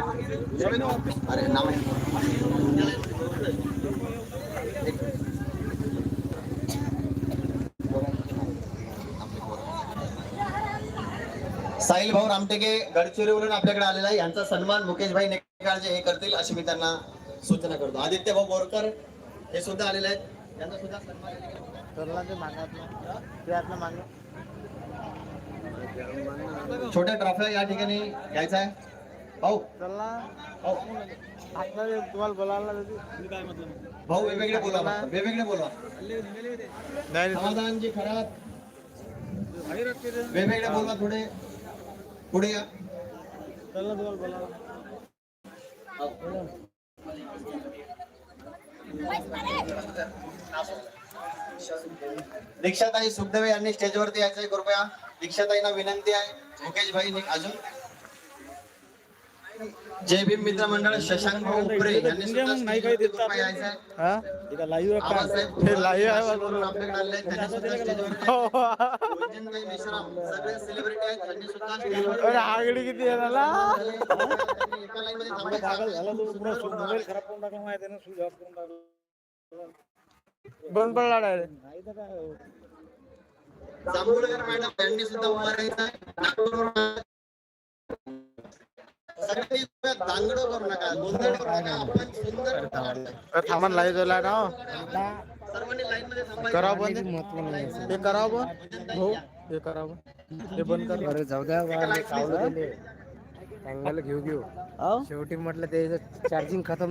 अरे साहिल भाऊ रामटेके गडचिरोलीवरून आपल्याकडे आलेला आहे. यांचा सन्मान मुकेश भाई नेकाळजे हे करतील अशी मी त्यांना सूचना करतो. आदित्य भाऊ बोरकर हे सुद्धा आलेले आहेत. त्यांचा सुद्धा सन्मान छोट्या ट्रॉफ्या या ठिकाणी घ्यायचा आहे. भाऊ. चला. भाऊ. तुम्हाला बोलायला. भाऊ वेगवेगळे बोला वेगवेगळे बोला. नाही समाधानजी खरात वेगवेगळे बोला थोडे. पुढे या. चला तुम्हाला बोलायला. दीक्षाताई सुखदेव यांनी स्टेजवरती यायचंय. कृपया दीक्षाताईंना विनंती आहे. मुकेश भाई नि- अजून जय भीम मित्र मंडळ शशांक भाऊ उपरे यांनी सुद्धा. हा? हे हो. आगडी किती बंद पडला डायरेक्ट जांभूळकर मॅडम यांनी सुद्धा उभा राहायचं सगळे दांगडो करू नका गोंधळ करू नका आपण सुंदर थांबा लाईव्ह झाला ना सर्वांनी लाईन मध्ये थांबायचं. करावं बंद. हे करावं बंद. हो हे करावं हे बंद कर. अरे जाऊ द्या कावलं. चांगलं घेऊ घेऊ. शेवटी म्हटलं ते चार्जिंग खतम